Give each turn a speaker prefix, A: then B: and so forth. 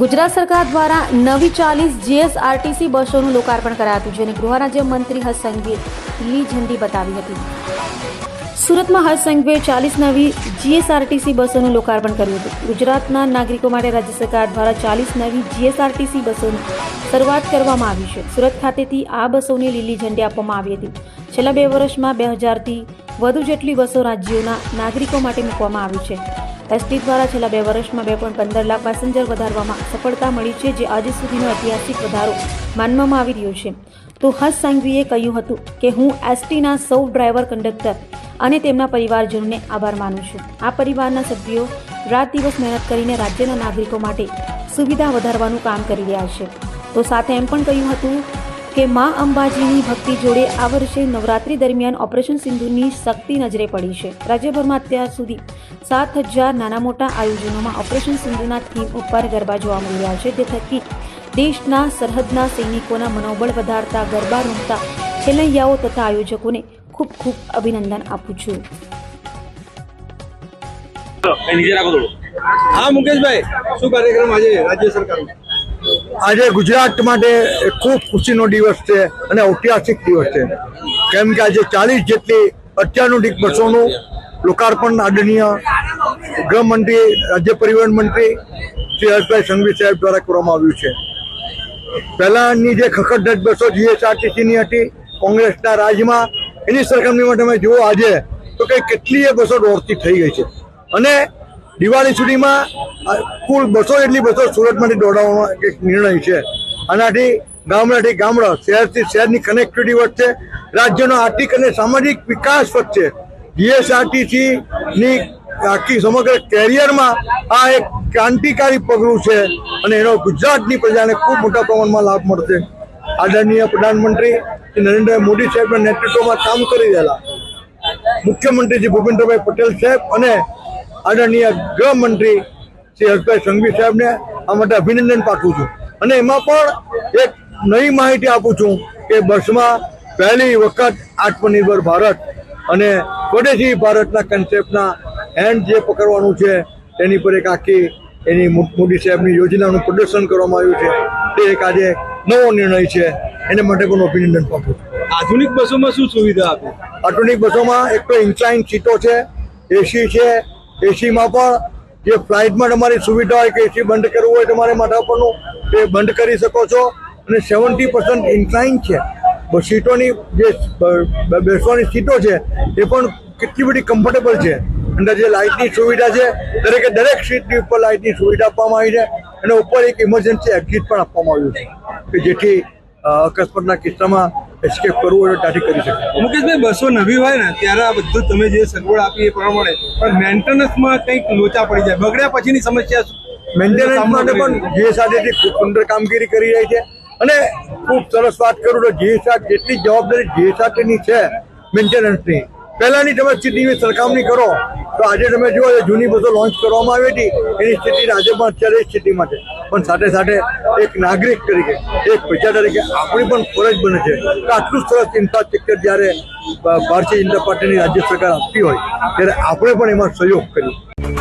A: ગુજરાત સરકાર દ્વારા નવી ચાલીસ જીએસઆરટીસી બસોનું લોકાર્પણ કરાયું જેને ગૃહ રાજ્ય મંત્રી હર્ષ સંઘવીએ લીલી ઝંડી બતાવી હતી. સુરતમાં હર્ષ સંઘવીએ ચાલીસ નવી જીએસઆરટીસી બસોનું લોકાર્પણ કર્યું હતું. ગુજરાતના નાગરિકો માટે રાજ્ય સરકાર દ્વારા ચાલીસ નવી જીએસઆરટીસી બસોની શરૂઆત કરવામાં આવી છે. સુરત ખાતેથી આ બસોને લીલી ઝંડી આપવામાં આવી હતી. છેલ્લા બે વર્ષમાં બે હજારથી વધુ જેટલી બસો રાજ્યોના નાગરિકો માટે મૂકવામાં આવી છે. એસટી દ્વારા છેલ્લા બે વર્ષમાં બે પોઈન્ટ પંદર લાખ પેસેન્જર વધારવામાં સફળતા મળી છે, જે આજે સુધીનો ઐતિહાસિક વધારો માનવામાં આવી રહ્યો છે. તો હર્ષ સંઘવીએ કહ્યું હતું કે, હું એસટીના સૌ ડ્રાઈવર કંડક્ટર અને તેમના પરિવારજનોને આભાર માનું છું. આ પરિવારના સભ્યો રાત દિવસ મહેનત કરીને રાજ્યના નાગરિકો માટે સુવિધા વધારવાનું કામ કરી રહ્યા છે. તો સાથે એમ પણ કહ્યું હતું કે મા અંબાજીની ભક્તિ જોડે આ વર્ષે નવરાત્રી દરમિયાન ઓપરેશન સિંધુની શક્તિ નજરે પડી છે. રાજ્યભરમાં અત્યાર સુધી સાત હજાર નાના મોટા આયોજનોમાં ઓપરેશન સિંધુના થીમ ઉપર ગરબા જોવા મળી રહ્યા છે. તે થકી દેશના સરહદના સૈનિકોના મનોબળ વધારતા ગરબા રમતા ખેલૈયાઓ તથા આયોજકોને ખૂબ ખૂબ અભિનંદન આપું છું.
B: હા, મુકેશભાઈ, શું કાર્યક્રમ આજે રાજ્ય સરકારનો?
C: આજે ગુજરાત માટે ખૂબ ખુશીનો દિવસ છે અને ઐતિહાસિક દિવસ છે. કેમ કે આજે ચાલીસ જેટલી અત્યાધુનિક બસોનું લોકાર્પણ આદરણીય ગૃહમંત્રી, રાજ્ય પરિવહન મંત્રી શ્રી હર્ષભાઈ સંઘવી સાહેબ દ્વારા કરવામાં આવ્યું છે. પહેલાની જે ખખડધજ બસો જીએસઆરટીસીની હતી, કોંગ્રેસના રાજમાં, એની સરખામણીમાં તમે જુઓ આજે, તો કે કેટલીય બસો દોડતી થઈ ગઈ છે. અને દિવાળી સુધીમાં કુલ બસો જેટલી બસો સુરતમાંથી દોડાવવાનો એક નિર્ણય છે. આનાથી ગામડાથી ગામડા, શહેરથી શહેરની કનેક્ટિવિટી વધશે, રાજ્યનો આર્થિક અને સામાજિક વિકાસ વધશે. જીએસઆરટીસીની આખી સમગ્ર કેરિયરમાં આ એક ક્રાંતિકારી પગલું છે અને એનો ગુજરાતની પ્રજાને ખૂબ મોટા પ્રમાણમાં લાભ મળશે. આદરણીય પ્રધાનમંત્રી નરેન્દ્ર મોદી સાહેબના નેતૃત્વમાં કામ કરી રહેલા મુખ્યમંત્રી શ્રી ભૂપેન્દ્રભાઈ પટેલ સાહેબ અને આદરણીય ગૃહમંત્રી શ્રી હર્ષભાઈ સંઘવી સાહેબને આ માટે અભિનંદન પાઠવું છું. અને એમાં પણ એક નવી માહિતી આપું છું કે બસમાં પહેલી વખત આત્મનિર્ભર ભારત અને સ્વદેશી ભારતના કન્સેપ્ટના હેન્ડ જે પકડવાનું છે તેની પર એક આખી એની મોદી સાહેબની યોજનાનું પ્રદર્શન કરવામાં આવ્યું છે. તે એક આજે નવો નિર્ણય છે. એને માટે પણ અભિનંદન પાઠવું છું.
B: આધુનિક બસોમાં શું સુવિધા આપી?
C: આધુનિક બસોમાં એક તો ઇન્ક્લાઇન સીટો છે એસી છે એસીમાં પણ જે ફ્લાઇટમાં તમારી સુવિધા હોય કે એસી બંધ કરવું હોય તમારે માથા પરનું તે બંધ કરી શકો છો. અને સેવન્ટી પર્સન્ટ ઇન્ક્લાઇન છે. સીટોની જે બેસવાની સીટો છે, એ પણ કેટલી બધી કમ્ફર્ટેબલ છે. અંદર જે લાઇટની સુવિધા છે, દરેકે દરેક સીટની ઉપર લાઇટની સુવિધા આપવામાં આવી છે. અને ઉપર એક ઇમરજન્સી એક્ઝિટ પણ આપવામાં આવ્યું છે. કે જેથી અકસ્માતના કિસ્સામાં એસ્કેપ કરવું હોય ત્યાંથી કરી શકે.
B: મુકેશભાઈ બસો નવી હોય ને ત્યારે આ બધું તમે જે સગવડ આપી એ પ્રમાણે પણ મેન્ટેનન્સમાં કંઈક લોચા પડી જાય. બગડ્યા પછીની સમસ્યા
C: મેન્ટેનન્સ માટે પણ જીએસઆરટીસી ખૂબ સુંદર કામગીરી કરી રહી છે. અને ખૂબ સરસ વાત કરું તો જીએસઆર જેટલી જવાબદારી જીએસઆરટીની છે મેન્ટેનન્સની પહેલાની તમે સ્થિતિની સરખામણી કરો, તો આજે તમે જુઓ જૂની બસો લોન્ચ કરવામાં આવી હતી, એની સ્થિતિ આજે પણ અત્યારે સ્થિતિમાં છે પણ સાથે સાથે એક નાગરિક તરીકે, એક પ્રજા તરીકે આપણી પણ ફરજ બને છે કે આટલું સરસ ઇન્ફ્રાસ્ટ્રક્ચર જ્યારે ભારતીય જનતા પાર્ટીની રાજ્ય સરકાર આપતી હોય, ત્યારે આપણે પણ એમાં સહયોગ કરીએ.